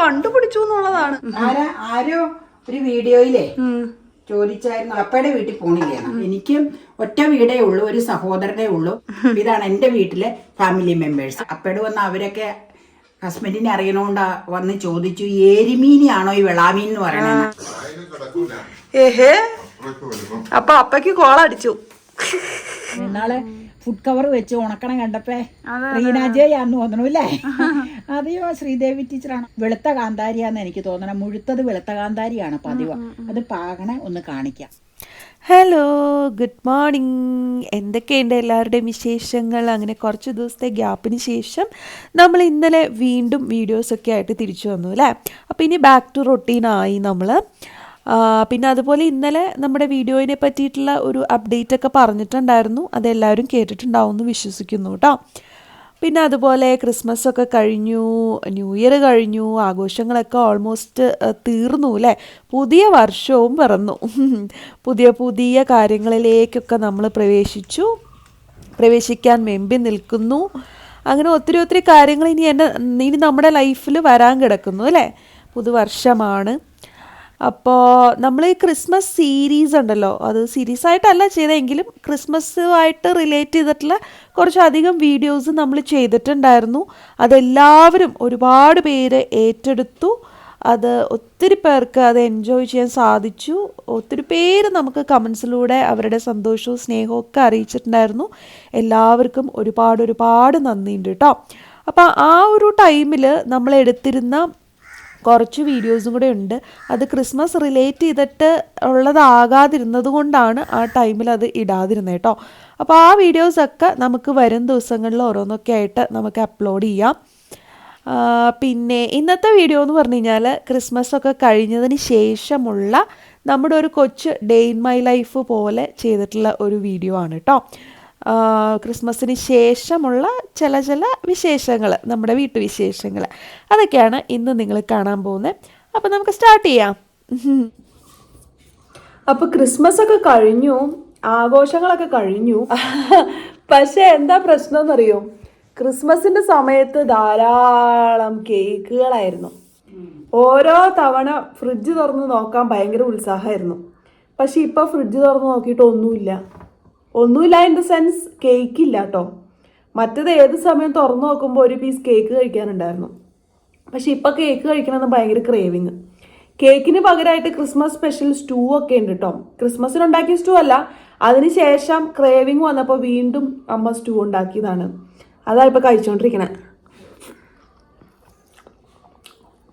കണ്ടുപിടിച്ചു എന്നുള്ളതാണ്. ആരാ? ആരോ ഒരു വീഡിയോയിലേ ചോദിച്ചായിരുന്നു. അപ്പയുടെ വീട്ടിൽ പോണില്ലേ എനിക്കും ഒറ്റ വീടേ ഉള്ളൂ ഒരു സഹോദരനേ ഉള്ളൂ. ഇതാണ് എന്റെ വീട്ടിലെ ഫാമിലി മെമ്പേഴ്സ് അപ്പയുടെ വന്ന അവരൊക്കെ ഹസ്ബൻഡിനെ അറിയണോണ്ടാ വന്ന് ചോദിച്ചു ഏരിമീനിയാണോ ഈ വെളാമീൻ എന്ന് പറയണത് ഏഹേ. അപ്പൊ അപ്പയ്ക്ക് കോളടിച്ചു. നാളെ ഫുഡ് കവർ വെച്ച് ഉണക്കണം കണ്ടപ്പേ റീനാജയാന്ന് തോന്നണു അല്ലേ? അതെയോ ശ്രീദേവി ടീച്ചറാണ് വെളുത്ത കാന്താരിയാന്ന് എനിക്ക് തോന്നണം. മുഴുത്തത് വെളുത്ത കാന്താരിയാണ് പതിവ്. അത് പാകണ ഒന്ന് കാണിക്കാം. ഹലോ ഗുഡ് മോർണിംഗ് എന്തൊക്കെയുണ്ട് എല്ലാവരുടെയും വിശേഷങ്ങൾ? അങ്ങനെ കുറച്ച് ദിവസത്തെ ഗ്യാപ്പിന് ശേഷം നമ്മൾ ഇന്നലെ വീണ്ടും വീഡിയോസൊക്കെ ആയിട്ട് തിരിച്ചു വന്നു അല്ലേ? അപ്പോൾ ഇനി ബാക്ക് ടു റൊട്ടീനായി നമ്മൾ പിന്നെ അതുപോലെ ഇന്നലെ നമ്മുടെ വീഡിയോയിനെ പറ്റിയിട്ടുള്ള ഒരു അപ്ഡേറ്റ് ഒക്കെ പറഞ്ഞിട്ടുണ്ടായിരുന്നു. അതെല്ലാവരും കേട്ടിട്ടുണ്ടാവും എന്ന് വിശ്വസിക്കുന്നു കേട്ടോ. പിന്നെ അതുപോലെ ക്രിസ്മസ് ഒക്കെ കഴിഞ്ഞു ന്യൂ ഇയർ കഴിഞ്ഞു ആഘോഷങ്ങളൊക്കെ ഓൾമോസ്റ്റ് തീർന്നു അല്ലേ? പുതിയ വർഷവും പിറന്നു. പുതിയ പുതിയ കാര്യങ്ങളിലേക്കൊക്കെ നമ്മൾ പ്രവേശിച്ചു. പ്രവേശിക്കാൻ വെമ്പി നിൽക്കുന്നു. അങ്ങനെ ഒത്തിരി ഒത്തിരി കാര്യങ്ങൾ ഇനി എന്റെ ഇനി നമ്മുടെ ലൈഫിൽ വരാൻ കിടക്കുന്നു അല്ലേ? പുതുവർഷമാണ്. അപ്പോൾ നമ്മൾ ഈ ക്രിസ്മസ് സീരീസ് ഉണ്ടല്ലോ അത് സീരീസ് ആയിട്ടല്ല ചെയ്തെങ്കിലും ക്രിസ്മസുമായിട്ട് റിലേറ്റ് ചെയ്തിട്ടുള്ള കുറച്ചധികം വീഡിയോസ് നമ്മൾ ചെയ്തിട്ടുണ്ടായിരുന്നു. അതെല്ലാവരും ഒരുപാട് പേര് ഏറ്റെടുത്തു. അത് ഒത്തിരി പേർക്ക് അത് എൻജോയ് ചെയ്യാൻ സാധിച്ചു. ഒത്തിരി പേര് നമുക്ക് കമൻസിലൂടെ അവരുടെ സന്തോഷവും സ്നേഹവും ഒക്കെ അറിയിച്ചിട്ടുണ്ടായിരുന്നു. എല്ലാവർക്കും ഒരുപാട് ഒരുപാട് നന്ദിയുണ്ട് കേട്ടോ. അപ്പോൾ ആ ഒരു ടൈമിൽ നമ്മൾ എടുത്തിരുന്ന കുറച്ച് വീഡിയോസും കൂടെ ഉണ്ട്. അത് ക്രിസ്മസ് റിലേറ്റ് ചെയ്തിട്ട് ഉള്ളതാകാതിരുന്നത് കൊണ്ടാണ് ആ ടൈമിൽ അത് ഇടാതിരുന്നത് കേട്ടോ. അപ്പോൾ ആ വീഡിയോസൊക്കെ നമുക്ക് വരും ദിവസങ്ങളിൽ ഓരോന്നൊക്കെ ആയിട്ട് നമുക്ക് അപ്ലോഡ് ചെയ്യാം. പിന്നെ ഇന്നത്തെ വീഡിയോ എന്ന് പറഞ്ഞു കഴിഞ്ഞാൽ ക്രിസ്മസ് ഒക്കെ കഴിഞ്ഞതിന് ശേഷമുള്ള നമ്മുടെ ഒരു കൊച്ച് ഡേ ഇൻ മൈ ലൈഫ് പോലെ ചെയ്തിട്ടുള്ള ഒരു വീഡിയോ ആണ് കേട്ടോ. ക്രിസ്മസിന് ശേഷമുള്ള ചില ചില വിശേഷങ്ങൾ നമ്മുടെ വീട്ടുവിശേഷങ്ങൾ അതൊക്കെയാണ് ഇന്ന് നിങ്ങൾ കാണാൻ പോകുന്നത് അപ്പോൾ നമുക്ക് സ്റ്റാർട്ട് ചെയ്യാം. അപ്പോൾ ക്രിസ്മസ് ഒക്കെ കഴിഞ്ഞു ആഘോഷങ്ങളൊക്കെ കഴിഞ്ഞു. പക്ഷേ എന്താ പ്രശ്നം എന്നറിയോ ക്രിസ്മസിന്റെ സമയത്ത് ധാരാളം കേക്കുകളായിരുന്നു. ഓരോ തവണ ഫ്രിഡ്ജ് തുറന്ന് നോക്കാൻ ഭയങ്കര ഉത്സാഹമായിരുന്നു. പക്ഷെ ഇപ്പോൾ ഫ്രിഡ്ജ് തുറന്ന് നോക്കിയിട്ട് ഒന്നുമില്ല ഒന്നുമില്ല ഇൻ ദ സെൻസ് കേക്ക് ഇല്ല കേട്ടോ മറ്റത് ഏത് സമയം തുറന്നു നോക്കുമ്പോൾ ഒരു പീസ് കേക്ക് കഴിക്കാനുണ്ടായിരുന്നു. പക്ഷെ ഇപ്പോൾ കേക്ക് കഴിക്കണമെന്ന് ഭയങ്കര ക്രേവിങ് കേക്കിന് പകരമായിട്ട് ക്രിസ്മസ് സ്പെഷ്യൽ സ്റ്റൂ ഒക്കെ ഉണ്ട് കേട്ടോ ക്രിസ്മസിന് ഉണ്ടാക്കിയ സ്റ്റൂ അല്ല. അതിനുശേഷം ക്രേവിങ് വന്നപ്പോൾ വീണ്ടും അമ്മ സ്റ്റൂ ഉണ്ടാക്കിയതാണ്. അതാ ഇപ്പോൾ കഴിച്ചുകൊണ്ടിരിക്കണേ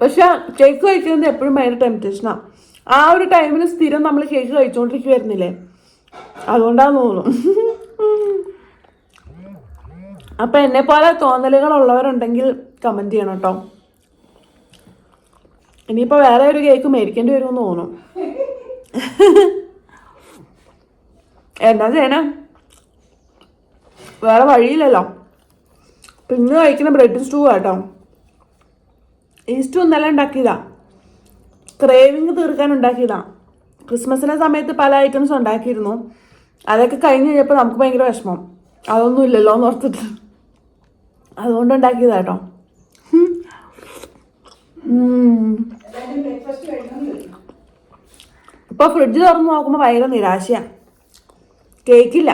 പക്ഷെ കേക്ക് കഴിക്കുന്നത് എപ്പോഴും ഭയങ്കര ടെംപ്റ്റേഷനാണ് ആ. ഒരു ടൈമിൽ സ്ഥിരം നമ്മൾ കേക്ക് കഴിച്ചുകൊണ്ടിരിക്കുവായിരുന്നില്ലേ അതുകൊണ്ടാന്ന് തോന്നുന്നു. അപ്പൊ എന്നെ പോലെ തോന്നലുകൾ ഉള്ളവരുണ്ടെങ്കിൽ കമന്റ് ചെയ്യണം കേട്ടോ. ഇനിയിപ്പോ വേറെ ഒരു കേക്ക് മേടിക്കേണ്ടി വരുമെന്ന് തോന്നുന്നു. എന്താ ചെയ്യണേ? വേറെ വഴിയില്ലല്ലോ. പിന്നെ കഴിക്കുന്ന ബ്രെഡ് സ്റ്റൂ കേട്ടോ. ഈ സ്റ്റൂ ഇന്നലെ ഉണ്ടാക്കിയതാ. ക്രേവിങ് തീർക്കാൻ ഉണ്ടാക്കിയതാ. ക്രിസ്മസിന്റെ സമയത്ത് പല ഐറ്റംസ് ഉണ്ടാക്കിയിരുന്നു. അതൊക്കെ കഴിഞ്ഞ് കഴിഞ്ഞപ്പോൾ നമുക്ക് ഭയങ്കര വിഷമം. അതൊന്നും ഇല്ലല്ലോ എന്ന് ഓർത്തിട്ട്. അതുകൊണ്ട് ഉണ്ടാക്കിയതാ കേട്ടോ. ഇപ്പൊ ഫ്രിഡ്ജ് തുറന്ന് നോക്കുമ്പോൾ ഭയങ്കര നിരാശയാണ് കേക്കില്ല.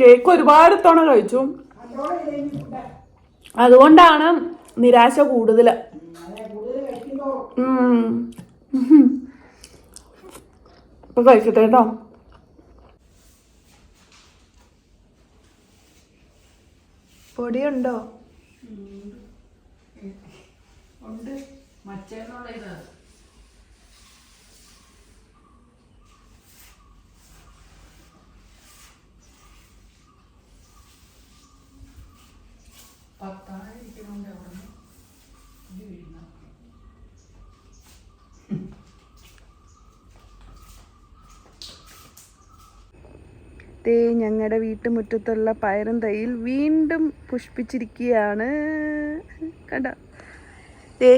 കേക്ക് ഒരുപാട് തവണ കഴിച്ചു. അതുകൊണ്ടാണ് നിരാശ കൂടുതൽ ഇപ്പൊ കഴിക്കട്ടെ കേട്ടോ. പൊടിയുണ്ടോ? ദേ ഞങ്ങളുടെ വീട്ടുമുറ്റത്തുള്ള പയറും തൈയിൽ വീണ്ടും പുഷ്പിച്ചിരിക്കുകയാണ്. കണ്ട? ഏ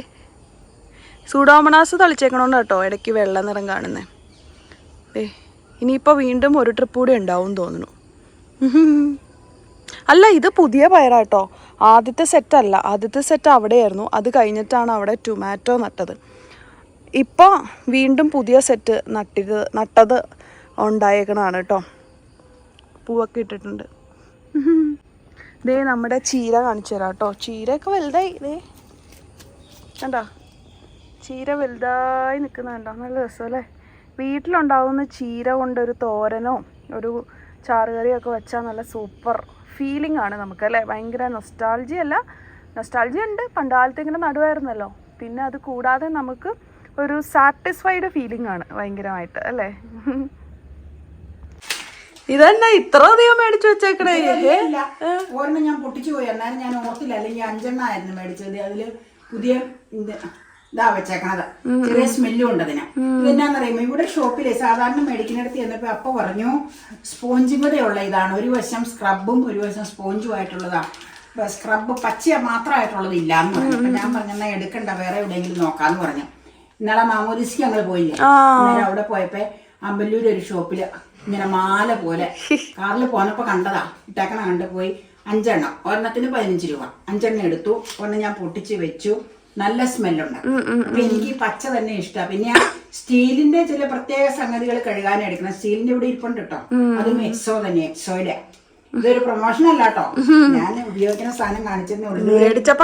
സൂഡോമണാസ് തളിച്ചേക്കണോണ്ട് കേട്ടോ ഇടയ്ക്ക് വെള്ള നിറം കാണുന്നത് ഏ ഇനിയിപ്പോൾ വീണ്ടും ഒരു ട്രിപ്പ് കൂടി ഉണ്ടാവും തോന്നുന്നു. അല്ല ഇത് പുതിയ പയറാട്ടോ ആദ്യത്തെ സെറ്റ് അല്ല ആദ്യത്തെ സെറ്റ് അവിടെയായിരുന്നു. അത് കഴിഞ്ഞിട്ടാണ് അവിടെ ടൊമാറ്റോ നട്ടത്. ഇപ്പോൾ വീണ്ടും പുതിയ സെറ്റ് നട്ടിത് നട്ടത് ഉണ്ടായേക്കണതാണ് കേട്ടോ. പൂവൊക്കെ ഇട്ടിട്ടുണ്ട്. ദേ നമ്മുടെ ചീര കാണിച്ചു തരാം കേട്ടോ. ചീരയൊക്കെ വലുതായി. ദേ കണ്ടോ? ചീര വലുതായി നിൽക്കുന്ന കണ്ടോ? നല്ല രസമല്ലേ? വീട്ടിലുണ്ടാവുന്ന ചീര കൊണ്ടൊരു തോരനോ ഒരു ചാറുകറിയോ ഒക്കെ വെച്ചാൽ നല്ല സൂപ്പർ ഫീലിംഗ് ആണ് നമുക്ക് അല്ലേ? ഭയങ്കര നൊസ്റ്റാൾജി അല്ല. നൊസ്റ്റാൾജി ഉണ്ട്. പണ്ടുകാലത്ത് ഇങ്ങനെ നടുവായിരുന്നല്ലോ. പിന്നെ അത് കൂടാതെ നമുക്ക് ഒരു സാറ്റിസ്ഫൈഡ് ഫീലിംഗ് ആണ് ഭയങ്കരമായിട്ട് അല്ലേ? ഇതെന്നാ ഇത്ര അധികം മേടിച്ചു വെച്ചേക്കണേ? ഓർമ്മ ഞാൻ പൊട്ടിച്ചു പോയി എന്നാലും ഞാൻ ഓർത്തില്ല. അല്ലെങ്കിൽ അഞ്ചെണ്ണ ആയിരുന്നു മേടിച്ചത്. അതിൽ പുതിയ ഇത് വെച്ചേക്കണത്. ചെറിയ സ്മെല്ലും ഉണ്ട് അതിന്. ഇതെന്നാന്നറിയുമ്പോ ഇവിടെ ഷോപ്പിലെ സാധാരണ മേടിക്കുന്നിടത്ത് ചെന്നപ്പോ അപ്പ പറഞ്ഞു സ്പോഞ്ചും കൂടെ ഉള്ള ഇതാണ്. ഒരു വശം സ്ക്രബും ഒരു വശം സ്പോഞ്ചും ആയിട്ടുള്ളതാ. സ്ക്രബ് പച്ച മാത്രമായിട്ടുള്ളത് ഇല്ലാന്ന് പറഞ്ഞു. അപ്പൊ ഞാൻ പറഞ്ഞെന്നാ എടുക്കണ്ട. വേറെ എവിടെയെങ്കിലും നോക്കാന്ന് പറഞ്ഞു. ഇന്നലെ മാമോദിസിക്ക് ഞങ്ങൾ പോയില്ലേ? അന്നേരം അവിടെ പോയപ്പോ അമ്പല്ലൂർ ഒരു ഷോപ്പിൽ ഇങ്ങനെ മാല പോലെ. കാറിൽ പോന്നപ്പോ കണ്ടതാ. ഇട്ടേക്കണ കണ്ട് പോയി. അഞ്ചെണ്ണം. ഒരെണ്ണത്തിന് പതിനഞ്ച് രൂപ. അഞ്ചെണ്ണം എടുത്തു. ഒരെണ്ണം ഞാൻ പൊട്ടിച്ച് വെച്ചു. നല്ല സ്മെല്ലുണ്ട്. അപ്പൊ എനിക്ക് പച്ച തന്നെ ഇഷ്ടമാണ് പിന്നെ ആ സ്റ്റീലിന്റെ ചില പ്രത്യേക സംഗതികൾ കഴുകാൻ എടുക്കണം. സ്റ്റീലിന്റെ ഇവിടെ ഇരിപ്പുണ്ട് കേട്ടോ അതും എക്സോ തന്നെ എക്സോയിലെ. ഇതൊരു പ്രൊമോഷൻ അല്ല കേട്ടോ ഞാൻ ഉപയോഗിക്കുന്ന സാധനം ഉള്ളൂ.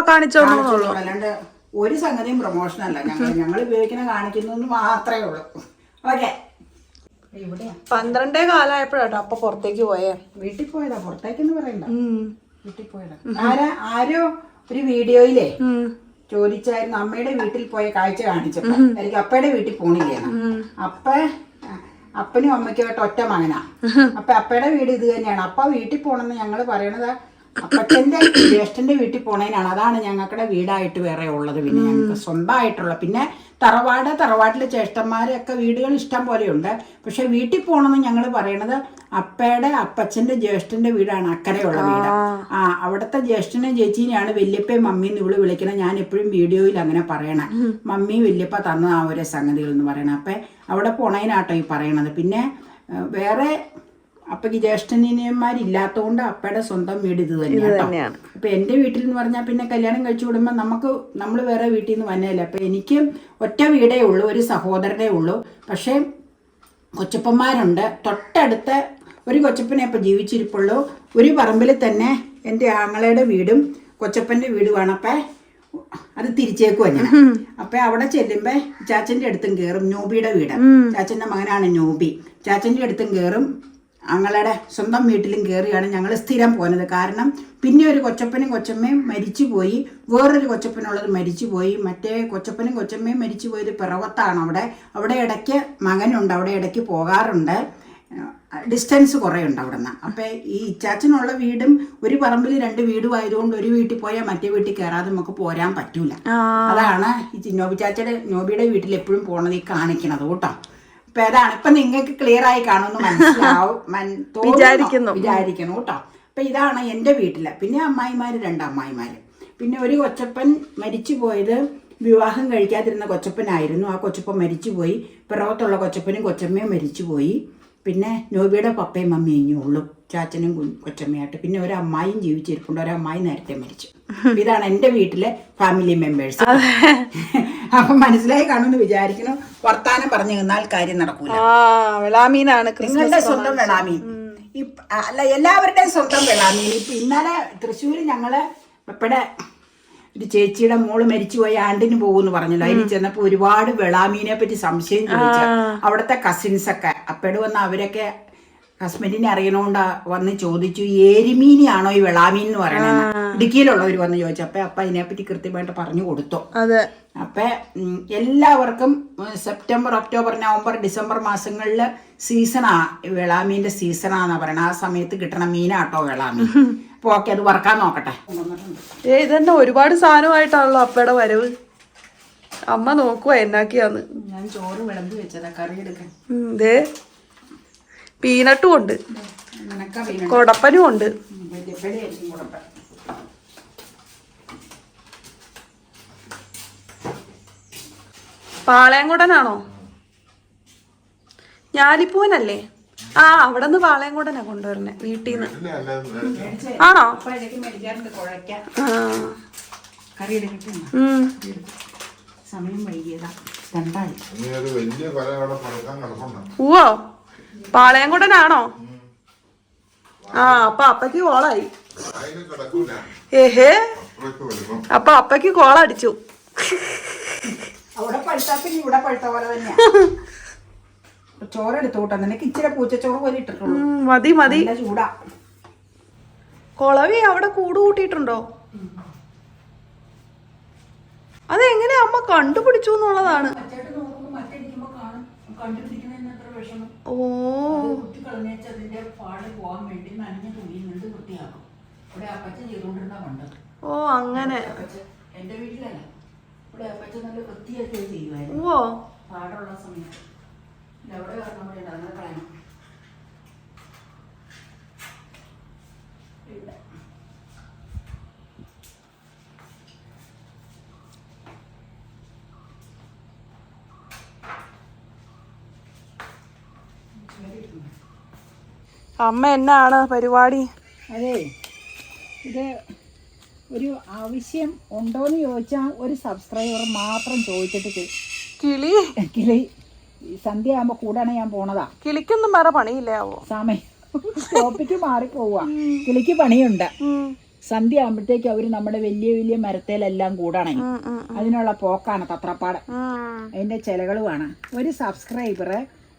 കാണിച്ചോന്നു കാണിച്ചോളൂ. അല്ലാണ്ട് ഒരു സംഗതിയും പ്രൊമോഷൻ അല്ല. ഞങ്ങൾ ഞങ്ങൾ ഉപയോഗിക്കുന്ന കാണിക്കുന്നു മാത്രമേ ഉള്ളൂ. ഓക്കെ. പന്ത്രണ്ടേ കാലമായപ്പോഴാട്ടോ അപ്പൊ പുറത്തേക്ക് പോയേ. വീട്ടിൽ പോയതാ? പുറത്തേക്കെന്ന് പറയണ്ട. വീട്ടിൽ പോയതാ. ആരാ? ആരോ ഒരു വീഡിയോയിലേ ചോദിച്ചായിരുന്നു അമ്മയുടെ വീട്ടിൽ പോയ കാഴ്ച കാണിച്ചപ്പോ. എനിക്ക് അപ്പയുടെ വീട്ടിൽ പോണില്ലേ അപ്പ അപ്പനും അമ്മയ്ക്കുമായിട്ട് ഒറ്റ മകനാ. അപ്പൊ അപ്പയുടെ വീട് ഇത് തന്നെയാണ്. അപ്പ വീട്ടിൽ പോണെന്ന് ഞങ്ങൾ പറയണത് അപ്പച്ചന്റെ ജ്യേഷ്ഠന്റെ വീട്ടിൽ പോണേനാണ്. അതാണ് ഞങ്ങളുടെ വീടായിട്ട് വേറെ ഉള്ളത് പിന്നെ ഞങ്ങൾക്ക് സ്വന്തമായിട്ടുള്ള. പിന്നെ തറവാട് തറവാട്ടിലെ ജ്യേഷ്ഠന്മാരൊക്കെ വീടുകൾ ഇഷ്ടം പോലെയുണ്ട്. പക്ഷെ വീട്ടിൽ പോകണമെന്ന് ഞങ്ങൾ പറയണത് അപ്പയുടെ അപ്പച്ചന്റെ ജ്യേഷ്ഠന്റെ വീടാണ് അക്കരെയുള്ള വീട്. ആ അവിടുത്തെ ജ്യേഷ്ഠനും ചേച്ചീനെയാണ് വല്യപ്പയും മമ്മിയും ഇവൾ വിളിക്കണത്. ഞാൻ എപ്പോഴും വീഡിയോയിൽ അങ്ങനെ പറയണേ. മമ്മി വല്യപ്പ തന്ന ആ ഒരു സംഗതികൾ എന്ന് പറയണേ. അപ്പൊ അവിടെ പോണേനാട്ടോ ഈ പറയണത്. പിന്നെ വേറെ അപ്പക്ക് ജ്യേഷ്ഠനിയന്മാരില്ലാത്തതുകൊണ്ട് അപ്പയുടെ സ്വന്തം വീട് ഇത് തന്നെയാണ്. അപ്പൊ എന്റെ വീട്ടിൽ എന്ന് പറഞ്ഞാൽ പിന്നെ കല്യാണം കഴിച്ചു വിടുമ്പോൾ നമുക്ക് നമ്മൾ വേറെ വീട്ടിൽ നിന്ന് വന്നതല്ലേ. അപ്പൊ എനിക്ക് ഒറ്റ വീടേ ഉള്ളൂ ഒരു സഹോദരനേ ഉള്ളൂ. പക്ഷേ കൊച്ചപ്പന്മാരുണ്ട്. തൊട്ടടുത്ത ഒരു കൊച്ചപ്പനെ ഇപ്പൊ ജീവിച്ചിരിപ്പുള്ളൂ. ഒരു പറമ്പിൽ തന്നെ എന്റെ ആങ്ങളയുടെ വീടും കൊച്ചപ്പന്റെ വീടുമാണ്. അപ്പൊ അത് തിരിച്ചേക്കു തന്നെ അപ്പൊ അവിടെ ചെല്ലുമ്പോ ചാച്ചന്റെ അടുത്തും കേറും. നോബിയുടെ വീട്. ചാച്ചന്റെ മകനാണ് നോബി. ചാച്ചന്റെ അടുത്തും കയറും ഞങ്ങളുടെ സ്വന്തം വീട്ടിലും കയറിയാണ് ഞങ്ങൾ സ്ഥിരം പോകുന്നത് കാരണം പിന്നെ ഒരു കൊച്ചപ്പനും കൊച്ചമ്മയും മരിച്ചു പോയി. വേറൊരു കൊച്ചപ്പനുള്ളത് മരിച്ചു പോയി. മറ്റേ കൊച്ചപ്പനും കൊച്ചമ്മയും മരിച്ചു പോയത് പിറവത്താണ് അവിടെ. അവിടെ ഇടയ്ക്ക് മകനുണ്ട്. അവിടെ ഇടയ്ക്ക് പോകാറുണ്ട്. ഡിസ്റ്റൻസ് കുറേ ഉണ്ട് അവിടെ നിന്ന് അപ്പം ഈ ഇച്ചാച്ചനുള്ള വീടും ഒരു പറമ്പിൽ രണ്ട് വീടും ആയതുകൊണ്ട് ഒരു വീട്ടിൽ പോയാൽ മറ്റേ വീട്ടിൽ കയറാതെ നമുക്ക് പോരാൻ പറ്റൂല. അതാണ് ഈ നോബി ചാച്ചയുടെ നോബിയുടെ വീട്ടിൽ എപ്പോഴും പോണത് ഈ കാണിക്കണത് കേട്ടോ. അപ്പൊ അതാണ് ഇപ്പൊ നിങ്ങൾക്ക് ക്ലിയർ ആയി കാണുമെന്ന് മനസ്സിലാവും. വിചാരിക്കുന്നു. വിചാരിക്കുന്നു കേട്ടോ. അപ്പൊ ഇതാണ് എന്റെ വീട്ടിൽ. പിന്നെ അമ്മായിമാര് രണ്ട് അമ്മായിമാര് പിന്നെ ഒരു കൊച്ചപ്പൻ മരിച്ചു പോയത് വിവാഹം കഴിക്കാതിരുന്ന കൊച്ചപ്പനായിരുന്നു. ആ കൊച്ചപ്പൻ മരിച്ചു പോയി പിറവത്തുള്ള കൊച്ചപ്പനും കൊച്ചമ്മയും മരിച്ചു പോയി പിന്നെ നോബിയുടെ പപ്പയും മമ്മിയും ഇനിയുള്ളൂ ചാച്ചനും കൊച്ചമ്മയായിട്ട്. പിന്നെ ഒരു അമ്മായിയും ജീവിച്ചിരിപ്പുണ്ട്. ഒരു അമ്മായി നേരത്തെ മരിച്ചു. ഇതാണ് എന്റെ വീട്ടിലെ ഫാമിലി മെമ്പേഴ്സ് അപ്പൊ മനസ്സിലായി കാണുമെന്ന് വിചാരിക്കുന്നു. വർത്താനം പറഞ്ഞു നിന്നാൽ കാര്യം നടക്കൂല. വെളാമീനാണ് നിങ്ങളുടെ സ്വന്തം വെളാമീൻ. അല്ല എല്ലാവരുടെയും സ്വന്തം വെളാമീൻ. ഇപ്പൊ ഇന്നലെ തൃശ്ശൂര് ഞങ്ങൾ ഇവിടെ ഒരു ചേച്ചിയുടെ മോൾ മരിച്ചുപോയി ആണ്ടിന് പോകുമെന്ന് പറഞ്ഞല്ലോ. അതിന് ചെന്നപ്പോ ഒരുപാട് വെളാമീനെ പറ്റി സംശയം ചോദിച്ചു. അവിടുത്തെ കസിൻസ് ഒക്കെ അപ്പഴ് വന്ന അവരൊക്കെ ഹസ്ബൻഡിനെ അറിയണോണ്ടാ വന്ന് ചോദിച്ചു ഏരിമീനിയാണോ ഈ വെളാമീൻ എന്ന് പറയണത് ഇടുക്കിയിലുള്ളവർ വന്ന് ചോദിച്ചു അപ്പൊ അപ്പ അതിനെപ്പറ്റി കൃത്യമായിട്ട് പറഞ്ഞു കൊടുത്തു അതെ അപ്പൊ എല്ലാവർക്കും സെപ്റ്റംബർ ഒക്ടോബർ നവംബർ ഡിസംബർ മാസങ്ങളിൽ സീസണാ വിളാമീന്റെ സീസണാന്നാ പറയണത് ആ സമയത്ത് കിട്ടണ മീനാട്ടോ വിളാമീൻ അപ്പൊ ഓക്കെ അത് വറക്കാൻ നോക്കട്ടെ ഏ ഇതന്നെ ഒരുപാട് സാധനമായിട്ടാണല്ലോ അപ്പയുടെ വരവ് അമ്മ നോക്കുവാ എന്നാക്കിയാന്ന് ഞാൻ ചോറ് വിളമ്പി വെച്ചതാ കറി എടുക്കാൻ പീനട്ടും ഉണ്ട് കൊടപ്പനും ഉണ്ട് പാളയംകുടനാണോ ഞാലിപ്പൂവനല്ലേ? ആ അവിടെ നിന്ന് പാളയങ്കുടനാ കൂടെ കൊണ്ടുവരണേ വീട്ടിൽ നിന്ന് ആണോ അപ്പോഴേക്ക് പാളയങ്കുടനാണോ ആ അപ്പൊ അപ്പക്ക് കോളായി. ഏഹേ. അപ്പൊ അപ്പക്ക് കോളടിച്ചു. അവിടെ പഴുത്താ പിന്നെ ഇവിടെ പഴുത്ത പോലെ തന്നെയാ. ചോറ് എടുത്തു കൂട്ടാ നിനക്ക് ഇച്ചിരി പൂച്ചച്ചോറ് പോലെ ഇട്ടിട്ടുള്ളൂ. മതി മതി. ചൂടാ. കൊളവി അവിടെ കൂട് കൂട്ടിയിട്ടുണ്ടോ? അതെങ്ങനെ അമ്മ കണ്ടുപിടിച്ചു എന്നുള്ളതാണ്. ഓ. ഓ അങ്ങനെ. എന്റെ വീട്ടിലല്ല. അപ്പച്ച നല്ല വൃത്തിയാക്കി ചെയ്യുമായിരുന്നു ഓ പാടുള്ള സമയത്ത്. അവിടെ കാരണം ഇവിടെ ഉണ്ട് അങ്ങനെ കളയണം അമ്മ എന്നാണ് പരിപാടി? അതെ ഇത് ഒരു ആവശ്യം ഉണ്ടോന്ന് ചോദിച്ചാൽ ഒരു സബ്സ്ക്രൈബർ മാത്രം ചോദിച്ചിട്ട് കിളി. കിളി. സന്ധ്യ ആകുമ്പോൾ കൂടാണ് ഞാൻ പോണതാ. കിളിക്കൊന്നും വേറെ പണിയില്ലാവോ സമയം. ടോപ്പിക്ക് മാറിപ്പോവാ കിളിക്ക് പണിയുണ്ട്. സന്ധ്യ ആകുമ്പോഴത്തേക്ക് അവർ നമ്മുടെ വലിയ വലിയ മരത്തേലെല്ലാം കൂടണേ. അതിനുള്ള പോക്കാണ് തത്രപ്പാട്. അതിന്റെ ചിലകളുമാണ്. ഒരു സബ്സ്ക്രൈബർ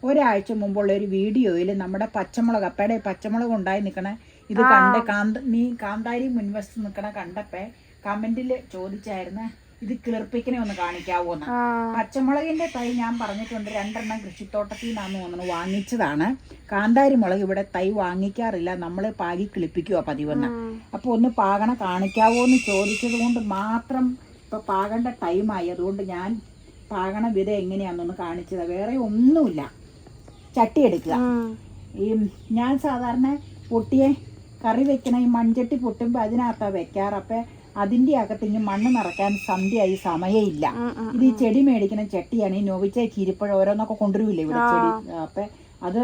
ഒരാഴ്ച മുമ്പുള്ള ഒരു വീഡിയോയിൽ നമ്മുടെ പച്ചമുളക് അപ്പയുടെ പച്ചമുളക് ഉണ്ടായി നിൽക്കണ ഇത് കണ്ട കാന്ത നീ കാന്താരി മുൻവശത്ത് നിൽക്കണ കണ്ടപ്പേ കമന്റിൽ ചോദിച്ചായിരുന്നു ഇത് കിളിർപ്പിക്കണേ ഒന്ന് കാണിക്കാവോന്ന്. പച്ചമുളകിന്റെ തൈ ഞാൻ പറഞ്ഞിട്ടുണ്ട് രണ്ടെണ്ണം കൃഷിത്തോട്ടത്തിൽ നിന്നാന്ന് തോന്നുന്നു വാങ്ങിച്ചതാണ്. കാന്താരി മുളക് ഇവിടെ തൈ വാങ്ങിക്കാറില്ല നമ്മൾ പാകി കിളിപ്പിക്കുക പതിവെന്ന്. അപ്പോൾ ഒന്ന് പാകണ കാണിക്കാവോ എന്ന് ചോദിച്ചത് കൊണ്ട് മാത്രം ഇപ്പൊ പാകേണ്ട ടൈമായി. അതുകൊണ്ട് ഞാൻ പാകണ വിധ എങ്ങനെയാണെന്നൊന്ന് കാണിച്ചത്. വേറെ ഒന്നുമില്ല. ചട്ടി എടുക്കുക. ഈ ഞാൻ സാധാരണ പൊട്ടിയെ കറി വെക്കണ ഈ മൺചട്ടി പൊട്ടുമ്പോൾ അതിനകത്താണ് വെക്കാറ്. അപ്പം അതിന്റെ അകത്ത് ഇനി മണ്ണ് നിറയ്ക്കാൻ സന്ധ്യയായി സമയമില്ല. ഇത് ഈ ചെടി മേടിക്കുന്ന ചട്ടിയാണ്. ഈ നോവിച്ച കീരിപ്പഴം ഓരോന്നൊക്കെ കൊണ്ടുവരില്ലേ ഇവിടെ ചെടി. അപ്പം അത്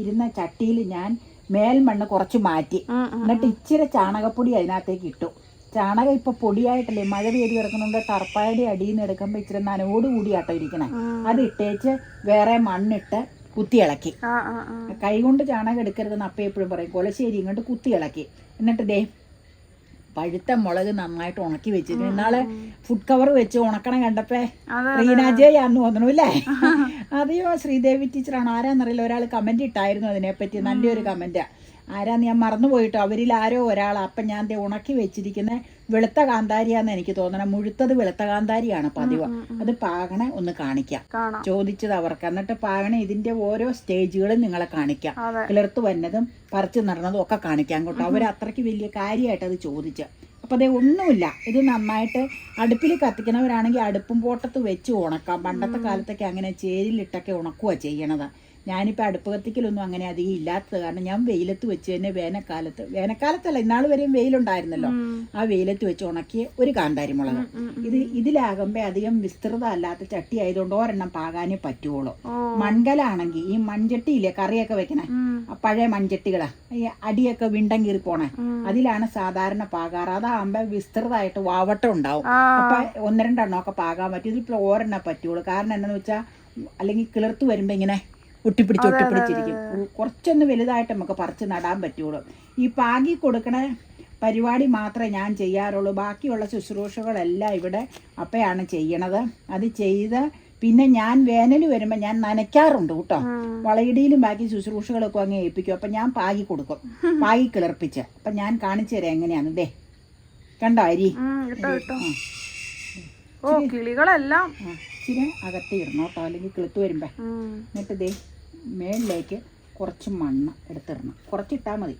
ഇരുന്ന ചട്ടിയിൽ ഞാൻ മേൽമണ്ണ് കുറച്ച് മാറ്റി. എന്നിട്ട് ഇച്ചിരി ചാണകപ്പൊടി അതിനകത്തേക്ക് ഇട്ടു. ചാണകം ഇപ്പൊ പൊടിയായിട്ടല്ലേ? മഴ പെയ്ത് കിടക്കുന്നുണ്ട്. ടർപ്പായുടെ അടിയിൽ നിന്ന് എടുക്കുമ്പോൾ ഇച്ചിരി നനവോട് കൂടിയാട്ടോ ഇരിക്കണേ. അത് ഇട്ടേച്ച് വേറെ മണ്ണിട്ട് കുത്തി ഇളക്കി. ആ ആ ആ. കൈ കൊണ്ട് ചാണകം എടുക്കരുതെന്ന് അപ്പ എപ്പോഴും പറയും. കൊലശ്ശേരി ഇങ്ങോട്ട് കുത്തി ഇളക്കി. എന്നിട്ട് ദേ പഴുത്ത മുളക് നന്നായിട്ട് ഉണക്കി വെച്ചിരുന്നു എന്നാളെ ഫുഡ് കവർ വെച്ച് ഉണക്കണം കണ്ടപ്പേ റീനാജയാന്ന് തോന്നുന്നു അല്ലേ? അതെയോ ശ്രീദേവി ടീച്ചറാണ്. ആരാന്നറിയില്ല ഒരാൾ കമന്റ് ഇട്ടായിരുന്നു അതിനെപ്പറ്റി. നല്ലൊരു കമന്റ് ആരാന്ന് ഞാൻ മറന്നുപോയിട്ടോ? അവരിൽ ആരോ ഒരാൾ അപ്പം ഞാൻ ദേ ഉണക്കി വെച്ചിരിക്കുന്ന വെളുത്ത കാന്താരിയാന്ന് എനിക്ക് തോന്നണം. മുഴുത്തത് വെളുത്ത കാന്താരിയാണ് പതിവ്. അത് പാകണ ഒന്ന് കാണിക്കാം. കാണാം. ചോദിച്ചത് അവർക്ക്. എന്നിട്ട് പാകണ ഇതിന്റെ ഓരോ സ്റ്റേജുകളും നിങ്ങളെ കാണിക്കാം. കിളിർത്ത് വന്നതും പറിച്ചു നടന്നതും ഒക്കെ കാണിക്കാം കേട്ടോ. അവർ അത്രയ്ക്ക് വലിയ കാര്യമായിട്ട് അത് ചോദിച്ചു. അപ്പോൾ അതേ ഒന്നുമില്ല. ഇത് നന്നായിട്ട് അടുപ്പിൽ കത്തിക്കണവരാണെങ്കിൽ അടുപ്പും പോട്ടത്ത് വെച്ച് ഉണക്കാം. പണ്ടത്തെ കാലത്തൊക്കെ അങ്ങനെ ചേരിലിട്ടൊക്കെ ഉണക്കുക ചെയ്യണത്. ഞാനിപ്പോൾ അടുപ്പ് കത്തിക്കലൊന്നും അങ്ങനെ അധികം ഇല്ലാത്തത് കാരണം ഞാൻ വെയിലത്ത് വെച്ച് തന്നെ വേനൽക്കാലത്ത് വേനൽക്കാലത്തല്ല ഇന്നാൾ വരെയും വെയിലുണ്ടായിരുന്നല്ലോ. ആ വെയിലത്ത് വെച്ച് ഉണക്കിയ ഒരു കാന്താരി മുളക്. ഇത് ഇതിലാകുമ്പോൾ അധികം വിസ്തൃത അല്ലാത്ത ചട്ടി ആയതുകൊണ്ട് ഒരെണ്ണം പാകാനേ പറ്റുള്ളൂ മൺകലാണെങ്കിൽ ഈ മൺചട്ടിയില്ലേ കറിയൊക്കെ വെക്കണേ? പഴയ മൺചട്ടികളാ. ഈ അടിയൊക്കെ വിണ്ടം കീറി പോണേ. അതിലാണ് സാധാരണ പാകാറ്. അതാകുമ്പോൾ വിസ്തൃതമായിട്ട് വാവട്ടം ഉണ്ടാവും. അപ്പൊ ഒന്ന് രണ്ടെണ്ണം ഒക്കെ പാകാൻ പറ്റും. ഇതിപ്പോൾ ഒരെണ്ണം പറ്റുള്ളൂ കാരണം എന്താണെന്ന് വെച്ചാൽ അല്ലെങ്കിൽ കിളിർത്ത് വരുമ്പോ ഇങ്ങനെ ഒട്ടിപ്പിടിച്ച് ഒട്ടിപ്പിടിച്ചിരിക്കും. കുറച്ചൊന്ന് വലുതായിട്ട് നമുക്ക് പറിച്ച് നടാൻ പറ്റുള്ളൂ. ഈ പാകി കൊടുക്കണ പരിപാടി മാത്രമേ ഞാൻ ചെയ്യാറുള്ളൂ. ബാക്കിയുള്ള ശുശ്രൂഷകളെല്ലാം ഇവിടെ അപ്പയാണ് ചെയ്യണത്. അത് ചെയ്ത് പിന്നെ ഞാൻ വേനൽ വരുമ്പോൾ ഞാൻ നനയ്ക്കാറുണ്ട് കേട്ടോ. വളയിടിയിലും ബാക്കി ശുശ്രൂഷകളൊക്കെ അങ്ങ് ഏൽപ്പിക്കും. അപ്പം ഞാൻ പാകി കൊടുക്കും. പാകി കിളർപ്പിച്ച്. അപ്പം ഞാൻ കാണിച്ചു തരാം എങ്ങനെയാണ് ദേ കണ്ടോ അരി? ഓ കിളികളെല്ലാം. ഇച്ചിരി അകത്തി ഇടണം കേട്ടോ അല്ലെങ്കിൽ കിളുത്ത് വരുമ്പോ. എന്നിട്ട് ദേ മേളിലേക്ക് കുറച്ച് മണ്ണ് എടുത്തിടണം. കുറച്ചിട്ടാൽ മതി.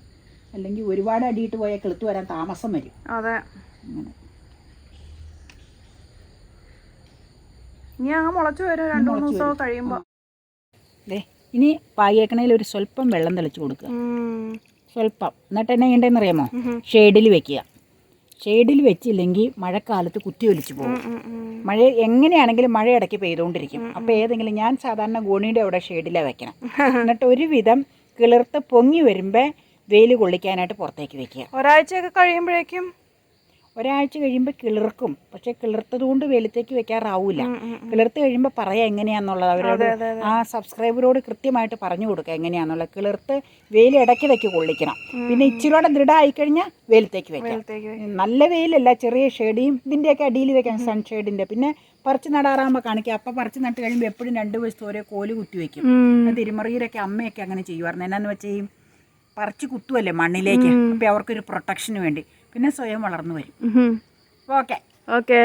അല്ലെങ്കിൽ ഒരുപാട് അടിയിട്ട് പോയാൽ കിളുത്ത് വരാൻ താമസം വരും. അതെ. അങ്ങനെ. ഇനി അങ്ങ് മുളച്ചു വരും രണ്ടു മൂന്ന് ദിവസം കഴിയുമ്പോ. ദേ ഇനി പായേക്കണയിൽ ഒരു സ്വല്പം വെള്ളം തെളിച്ചു കൊടുക്കുക. സ്വല്പം. എന്നിട്ട് എന്നെ ചെയ്യേണ്ടതെന്ന് അറിയാമോ ഷെയ്ഡിൽ വെക്കുക. ഷെയ്ഡിൽ വെച്ചില്ലെങ്കിൽ മഴക്കാലത്ത് കുത്തി ഒലിച്ചു പോകും. മഴ എങ്ങനെയാണെങ്കിലും മഴ ഇടയ്ക്ക് പെയ്തുകൊണ്ടിരിക്കും. അപ്പോൾ ഏതെങ്കിലും ഞാൻ സാധാരണ ഗോണിയുടെ അവിടെ ഷെയ്ഡിലാണ് വെക്കണം. എന്നിട്ട് ഒരുവിധം കിളിർത്ത് പൊങ്ങി വരുമ്പോൾ വെയിൽ കൊള്ളിക്കാനായിട്ട് പുറത്തേക്ക് വെക്കുക. ഒരാഴ്ചയൊക്കെ കഴിയുമ്പോഴേക്കും ഒരാഴ്ച കഴിയുമ്പോൾ കിളിർക്കും. പക്ഷെ കിളിർത്തത് കൊണ്ട് വെളുത്തേക്ക് വെക്കാറാവൂല കിളിർത്ത് കഴിയുമ്പോൾ പറയാം എങ്ങനെയാന്നുള്ളത്. അവരോട് ആ സബ്സ്ക്രൈബറോട് കൃത്യമായിട്ട് പറഞ്ഞു കൊടുക്കുക എങ്ങനെയാന്നുള്ളത്. കിളിർത്ത് വെയിൽ ഇടയ്ക്കിടയ്ക്ക് കൊള്ളിക്കണം. പിന്നെ ഇച്ചിരിയോടെ ദൃഢമായി കഴിഞ്ഞാൽ വെയിലത്തേക്ക് വെക്കാം. നല്ല വെയിലല്ല ചെറിയ ഷെയ്ഡിയും ഇതിന്റെയൊക്കെ അടിയിൽ വെക്കാം സൺഷെയ്ഡിന്റെ പിന്നെ പറിച്ച് നടാറാകുമ്പോൾ കാണിക്കുക അപ്പം പറിച്ച് നട്ട് കഴിയുമ്പോൾ എപ്പോഴും രണ്ട് വശത്ത് ഓരോ കോൽ കുത്തി വെക്കും. അത് തിരുമറിയിലൊക്കെ അമ്മയൊക്കെ അങ്ങനെ ചെയ്യുമായിരുന്നു. എന്നാന്ന് വെച്ചാൽ പറിച്ച് കുത്തുമല്ലേ മണ്ണിലേക്ക്? അപ്പം അവർക്കൊരു പ്രൊട്ടക്ഷന് വേണ്ടി. പിന്നെ സ്വയം വളർന്നു വരും. ഓക്കെ. ഓക്കെ.